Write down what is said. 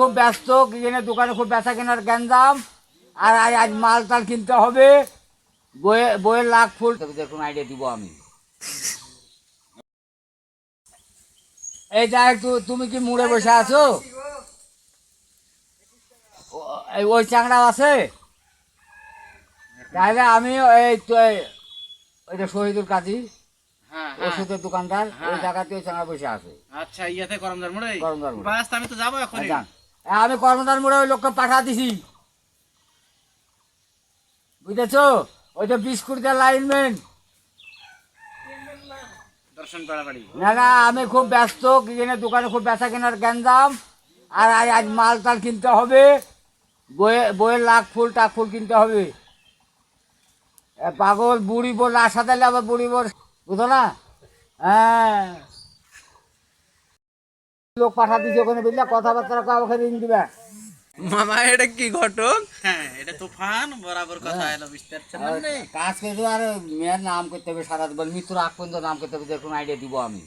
খুব ব্যস্ত কিনে দোকানে খুব বেচা কেনার গ্যাঞ্জাম। আর আজ আজ মাল টাল কিনতে হবে। বইয়ে বইয়ের লাখ ফুল দেখুন আইডিয়া দিব আমি। এই তু- তুমি কি মুড়ে বসে আছো? ওই চাংড়াও আছে? তাহলে আমি এই তো ওইটা শহীদুল কাজী হ্যাঁ হ্যাঁ। ওষুধের দোকানদার ওই হ্যাঁ। জায়গাতে ওই চাংড়া বসে আছে। আচ্ছা ইয়াতে করমদার মোড়ে? করমদার মোড়ে। বাস আমি তো যাব এখন আমি কর্মদার মোড়ে ওই লোককে পাঠা দিছি। বুঝেছ? ওই যে বিস্কুট লাইনম্যান না না আমি খুব ব্যস্ত কিনে দোকানে খুব বেচা কেনার গ্যাঞ্জাম। আর আজ আজ মাল টাল কিনতে হবে। বইয়ে বইয়ের লাখ ফুল টাক ফুল কিনতে হবে। পাগল বুড়ি বোর আশা দিলে আবার বুড়ি বোর বুঝো না? হ্যাঁ। লোক পাঠা দিছে ওখানে বুঝলে কথাবার্তা কয় ওখানে রিং দিবা। মামা এটা কি ঘটক? হ্যাঁ এটা তুফান বরাবর কথা এলো বিস্তার মানে কাজ করে আর মেয়ের নাম করতে হবে সারা বল মৃত্যুর আগ পর্যন্ত নাম করতে হবে দেখুন আইডিয়া দিব আমি।